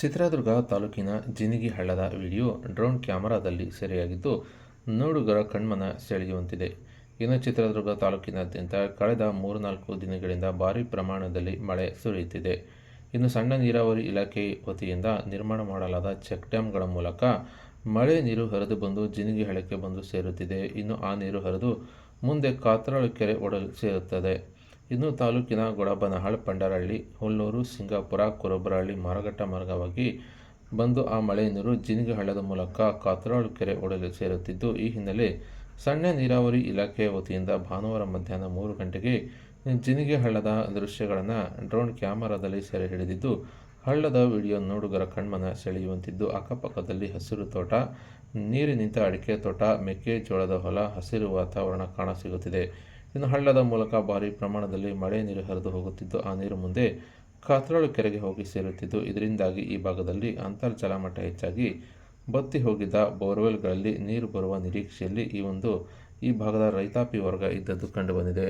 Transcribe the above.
ಚಿತ್ರದುರ್ಗ ತಾಲೂಕಿನ ಜಿನಿಗಿ ಹಳ್ಳದ video drone ಕ್ಯಾಮೆರಾದಲ್ಲಿ ಸೆರೆಯಾಗಿದ್ದು ನೋಡುಗರ ಕಣ್ಮನ ಸೆಳೆಯುವಂತಿದೆ. ಇನ್ನು ಚಿತ್ರದುರ್ಗ ತಾಲೂಕಿನಾದ್ಯಂತ ಕಳೆದ ಮೂರ್ನಾಲ್ಕು ದಿನಗಳಿಂದ ಭಾರೀ ಪ್ರಮಾಣದಲ್ಲಿ ಮಳೆ ಸುರಿಯುತ್ತಿದೆ. ಇನ್ನು ಸಣ್ಣ ನೀರಾವರಿ ಇಲಾಖೆ ವತಿಯಿಂದ ನಿರ್ಮಾಣ ಮಾಡಲಾದ ಚೆಕ್ ಡ್ಯಾಂಗಳ ಮೂಲಕ ಮಳೆ ನೀರು ಹರಿದು ಬಂದು ಜಿನಿಗಿ ಹಳ್ಳಕ್ಕೆ ಬಂದು ಸೇರುತ್ತಿದೆ. ಇನ್ನು ಆ ನೀರು ಹರಿದು ಮುಂದೆ ಕಾತ್ರಾಳು ಕೆರೆ ಒಡಲು ಸೇರುತ್ತದೆ. ಇನ್ನು ತಾಲೂಕಿನ ಗೊಡಬನಹಾಳ್ ಪಂಡರಹಳ್ಳಿ, ಹುಲ್ಲೂರು, ಸಿಂಗಾಪುರ, ಕುರುಬರಹಳ್ಳಿ, ಮಾರಘಟ್ಟ ಮಾರ್ಗವಾಗಿ ಬಂದು ಆ ಮಳೆ ನೀರು ಜಿನಿಗೆ ಹಳ್ಳದ ಮೂಲಕ ಕಾತ್ರಾಳು ಕೆರೆ ಒಡಲು ಸೇರುತ್ತಿದ್ದು, ಈ ಹಿನ್ನೆಲೆ ಸಣ್ಣ ನೀರಾವರಿ ಇಲಾಖೆ ವತಿಯಿಂದ ಭಾನುವಾರ ಮಧ್ಯಾಹ್ನ ಮೂರು ಗಂಟೆಗೆ ಜಿನಿಗೆ ಹಳ್ಳದ ದೃಶ್ಯಗಳನ್ನು ಡ್ರೋನ್ ಕ್ಯಾಮರಾದಲ್ಲಿ ಸೆರೆ ಹಿಡಿದಿದ್ದು ಹಳ್ಳದ ವಿಡಿಯೋ ನೋಡುಗರ ಕಣ್ಮನ ಸೆಳೆಯುವಂತಿದ್ದು ಅಕ್ಕಪಕ್ಕದಲ್ಲಿ ಹಸಿರು ತೋಟ, ನೀರಿನಿಂದ ಅಡಿಕೆ ತೋಟ ಮೆಕ್ಕೆಜೋಳದ ಹೊಲ, ಹಸಿರು ವಾತಾವರಣ ಕಾಣಸಿಗುತ್ತಿದೆ. ಇನ್ನು ಹಳ್ಳದ ಮೂಲಕ ಭಾರಿ ಪ್ರಮಾಣದಲ್ಲಿ ಮಳೆ ನೀರು ಹರಿದು ಹೋಗುತ್ತಿದ್ದು, ಆ ನೀರು ಮುಂದೆ ಕಾತ್ರಾಳು ಕೆರೆಗೆ ಹೋಗಿ ಸೇರುತ್ತಿದ್ದು, ಇದರಿಂದಾಗಿ ಈ ಭಾಗದಲ್ಲಿ ಅಂತರ್ಜಲ ಮಟ್ಟ ಹೆಚ್ಚಾಗಿ ಬತ್ತಿ ಹೋಗಿದ್ದ ಬೋರ್ವೆಲ್ಗಳಲ್ಲಿ ನೀರು ಬರುವ ನಿರೀಕ್ಷೆಯಲ್ಲಿ ಈ ಒಂದು, ಈ ಭಾಗದ ರೈತಾಪಿ ವರ್ಗ ಇದ್ದದ್ದು ಕಂಡುಬಂದಿದೆ.